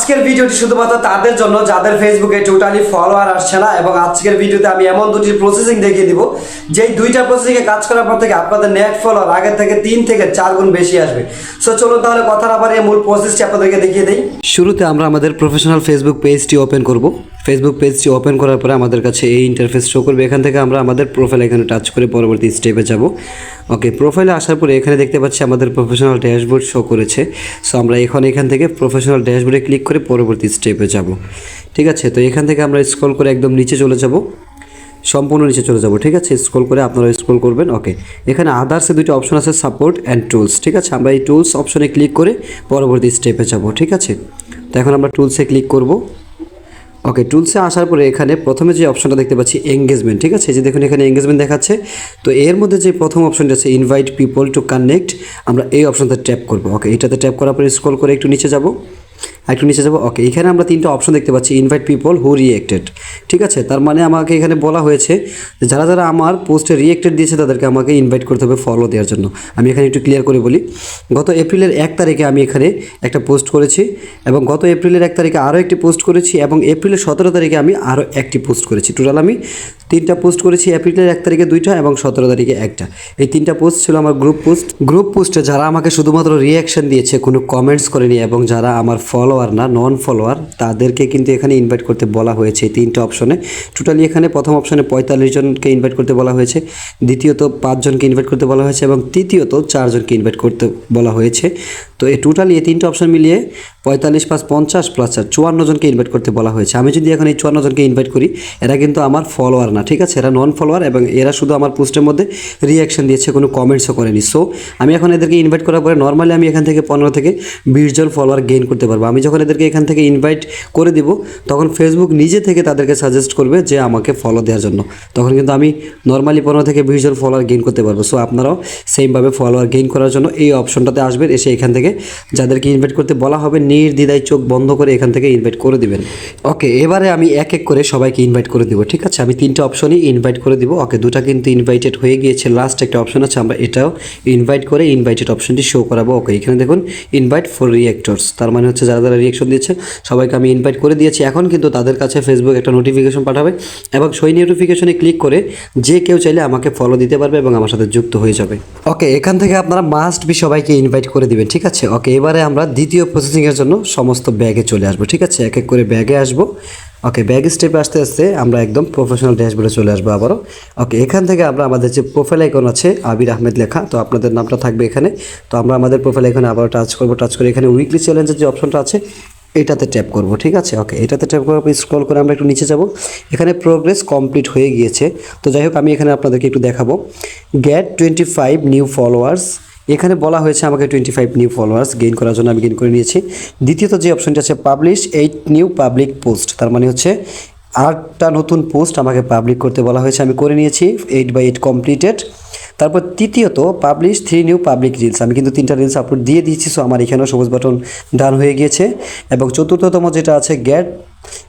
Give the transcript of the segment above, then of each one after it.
আজকের ভিডিওটি শুধুমাত্র তাদের জন্য, যাদের ফেসবুকে টোটালি ফলোয়ার আসছে না, এবং আজকের ভিডিওতে আমি এমন দুটি প্রসেসিং দেখিয়ে দিব, যেই দুইটা প্রসেসিংয়ে কাজ করার পর থেকে আপনাদের নেট ফলোয়ার আগের থেকে তিন থেকে চার গুণ বেশি আসবে। সো চলুন তাহলে কথা না বাড়িয়ে মূল প্রসেসটি আপনাদেরকে দেখিয়ে দিই। শুরুতে আমরা আমাদের প্রফেশনাল ফেসবুক পেজটি ওপেন করব। ফেসবুক পেজটি ওপেন করার পরে আমাদের কাছে এই ইন্টারফেস শো করবে। এখান থেকে আমরা আমাদের প্রোফাইল এখানে টাচ করে পরবর্তী স্টেপে যাব। ওকে প্রোফাইলে আসার পরে এখানে দেখতে পাচ্ছি আমাদের প্রফেশনাল ড্যাশবোর্ড শো করেছে। সো আমরা এখন এখান থেকে প্রফেশনাল ড্যাশবোর্ডে ক্লিক করে পরবর্তী স্টেপে যাব। ঠিক আছে, তো এখান থেকে আমরা স্ক্রল করে একদম নিচে চলে যাব। সম্পূর্ণ নিচে চলে যাব, ঠিক আছে? স্ক্রল করে আপনারা স্ক্রল করবেন ওকে এখানে আদার্সে দুটো অপশন আছে সাপোর্ট অ্যান্ড টুলস ঠিক আছে? আমরা এই টুলস অপশনে ক্লিক করে পরবর্তী স্টেপে যাব, ঠিক আছে? তো এখন আমরা টুলসে ক্লিক করব। ওকে টুলসে আসার পরে এখানে প্রথমে যে অপশনটা দেখতে পাচ্ছি এঙ্গেজমেন্ট ঠিক আছে? যে দেখুন, এখানে এঙ্গেজমেন্ট দেখাচ্ছে। তো এর মধ্যে যে প্রথম অপশনটা আছে ইনভাইট পিপল টু কানেক্ট আমরা এই অপশনটা ট্যাপ করব। ওকে এটাতে ট্যাপ করার পরে স্ক্রল করে একটু নিচে যাব। একটু নিচে যাব। ওকে এখানে আমরা তিনটা অপশন দেখতে পাচ্ছি ইনভাইট পিপল হু রিয়েক্টেড ঠিক আছে? তার মানে আমাকে এখানে বলা হয়েছে যারা যারা আমার পোস্টে রিয়েক্টেড দিয়েছে, তাদেরকে আমাকে ইনভাইট করতে হবে ফলো দেওয়ার জন্য। আমি এখানে একটু ক্লিয়ার করে বলি। গত এপ্রিলের এক তারিখে আমি এখানে একটা পোস্ট করেছি এবং গত এপ্রিলের এক তারিখে আরও একটি পোস্ট করেছি এবং এপ্রিলের সতেরো তারিখে আমি আরও একটি পোস্ট করেছি। টোটাল আমি তিনটা পোস্ট করেছি এপ্রিলের এক তারিখে দুইটা এবং সতেরো তারিখে একটা। এই তিনটা পোস্ট ছিল আমার গ্রুপ পোস্ট গ্রুপ পোস্টে যারা আমাকে শুধুমাত্র রিয়াকশন দিয়েছে, কোনো কমেন্টস করেনি এবং যারা আমার ফলোয়ার না নন ফলোয়ার তাদেরকে কিন্তু এখানে ইনভাইট করতে বলা হয়েছে তিনটে অপশনে টোটালি এখানে প্রথম অপশনে পঁয়তাল্লিশ জনকে ইনভাইট করতে বলা হয়েছে, দ্বিতীয়ত পাঁচজনকে ইনভাইট করতে বলা হয়েছে এবং তৃতীয়ত চারজনকে ইনভাইট করতে বলা হয়েছে। তো এই টোটালি এই তিনটা অপশন মিলিয়ে পঁয়তাল্লিশ প্লাস পঞ্চাশ প্লাস চার চুয়ান্ন জনকে ইনভাইট করতে বলা হয়েছে। আমি যদি এখন এই চুয়ান্ন জনকে ইনভাইট করি, এরা কিন্তু আমার ফলোয়ার না, ঠিক আছে? এরা নন ফলোয়ার এবং এরা শুধু আমার পোস্টের মধ্যে রিয়াকশন দিয়েছে, কোনো কমেন্টসও করেনি। সো আমি এখন এদেরকে ইনভাইট করার পরে নর্মালি আমি এখান থেকে পনেরো থেকে বিশ জন ফলোয়ার গেইন করতে পারব। আমি যখন এদেরকে এখান থেকে ইনভাইট করে দিব, তখন ফেসবুক নিজে থেকে তাদেরকে সাজেস্ট করবে যে আমাকে ফলো দেওয়ার জন্য। তখন কিন্তু আমি নর্মালি পনেরো থেকে বিশ জন ফলোয়ার গেইন করতে পারব। সো আপনারাও সেমভাবে ফলোয়ার গেইন করার জন্য এই অপশনটাতে আসবেন, এসে এখান থেকে যাদেরকে ইনভাইট করতে বলা হবে নির্দ্বিধায় চোখ বন্ধ করে এখান থেকে ইনভাইট করে দিবেন। ওকে, এবারে আমি এক এক করে সবাইকে ইনভাইট করে দিব, ঠিক আছে? আমি তিনটা অপশনই ইনভাইট করে দিব। ওকে, দুটা কিন্তু ইনভাইটেড হয়ে গিয়েছে। লাস্ট একটা অপশন আছে, আমরা এটাও ইনভাইট করে ইনভাইটেড অপশনটি শো করাবো। ওকে, এখানে দেখুন ইনভাইট ফর রিয়েক্টরস তার মানে হচ্ছে যারা যারা রিয়েকশন দিয়েছে, সবাইকে আমি ইনভাইট করে দিয়েছি। এখন কিন্তু তাদের কাছে ফেসবুক একটা নোটিফিকেশন পাঠাবে এবং সেই নোটিফিকেশনে ক্লিক করে যে কেউ চাইলে আমাকে ফলো দিতে পারবে এবং আমার সাথে যুক্ত হয়ে যাবে। ওকে, এখান থেকে আপনারা মাস্ট বি সবাইকে ইনভাইট করে দিবেন, ঠিক আছে? ওকে, এবারে আমরা দ্বিতীয় প্রসেসিংয়ের জন্য সমস্ত ব্যাগে চলে আসব, ঠিক আছে? এক এক করে ব্যাগে আসব। ওকে ব্যাগ স্টেপে আসতে আসতে আমরা একদম প্রফেশনাল ড্যাশবোর্ডে চলে আসব আবারও। ওকে এখান থেকে আমরা আমাদের যে প্রোফাইল আইকন আছে, আবির আহমেদ লেখা, তো আপনাদের নামটা থাকবে এখানে। তো আমরা আমাদের প্রোফাইল আইকনে আবার টাচ করব টাচ করে এখানে উইকলি চ্যালেঞ্জের যে অপশনটা আছে, এটাতে ট্যাপ করব, ঠিক আছে? ওকে এটাতে ট্যাপ করার পর স্ক্রল করে আমরা একটু নিচে যাব। এখানে প্রোগ্রেস কমপ্লিট হয়ে গিয়েছে। তো যাই হোক, আমি এখানে আপনাদেরকে একটু দেখাবো। Get twenty five new followers এখানে বলা হয়েছে আমাকে twenty five new followers gain করার জন্য আমি গেইন করে নিয়েছি। দ্বিতীয়ত যে অপশনটি আছে publish eight new public post তার মানে হচ্ছে আটটা নতুন পোস্ট আমাকে পাবলিক করতে বলা হয়েছে, আমি করে নিয়েছি এইট বাই এইট কমপ্লিটেড তারপর তৃতীয়ত publish three new public reels আমি কিন্তু তিনটা রিলস আপলোড দিয়ে দিয়েছি সো আমার এখানেও সবুজ বাটন ডান হয়ে গিয়েছে। এবং চতুর্থতম যেটা আছে get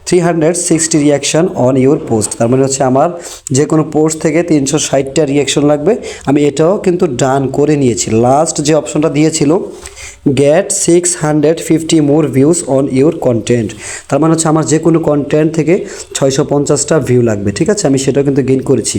three hundred sixty reaction on your post তার মানে হচ্ছে আমার যে কোনো পোস্ট থেকে তিনশো ষাটটা রিয়াকশন লাগবে। আমি এটাও কিন্তু ডান করে নিয়েছি। লাস্ট যে অপশনটা দিয়েছিল get six hundred fifty more views on your content তার মানে হচ্ছে আমার যে কোনো কন্টেন্ট থেকে ছয়শো পঞ্চাশটা ভিউ লাগবে, ঠিক আছে? আমি সেটাও কিন্তু গেইন করেছি।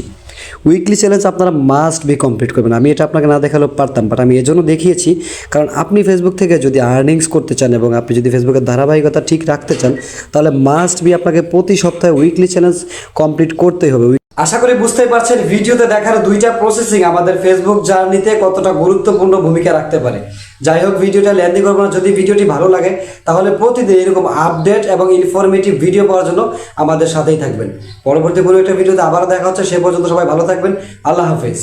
উইকলি চ্যালেঞ্জ আপনারা মাস্ট বি কমপ্লিট করবেন। আমি এটা আপনাকে না দেখালেও পারতাম বাট আমি এজন্য দেখিয়েছি, কারণ আপনি ফেসবুক থেকে যদি আর্নিংস করতে চান এবং আপনি যদি ফেসবুকের ধারাবাহিকতা ঠিক রাখতে চান, তাহলে মাস্ট বি আপনাকে প্রতি সপ্তাহে উইকলি চ্যালেঞ্জ কমপ্লিট করতেই হবে। আশা করি বুঝতেই পারছেন, ভিডিওতে দেখার দুইটা প্রসেসিং আমাদের ফেসবুক জার্নিতে কতটা গুরুত্বপূর্ণ ভূমিকা রাখতে পারে। যাই হোক, ভিডিওটা লেন্দি করব না, যদি ভিডিওটি ভালো লাগে, তাহলে প্রতিদিন এরকম আপডেট এবং ইনফরমেটিভ ভিডিও পাওয়ার জন্য আমাদের সাথেই থাকবেন। পরবর্তী কোনো একটা ভিডিওতে আবার দেখা হচ্ছে, সে পর্যন্ত সবাই ভালো থাকবেন। আল্লাহ হাফেজ।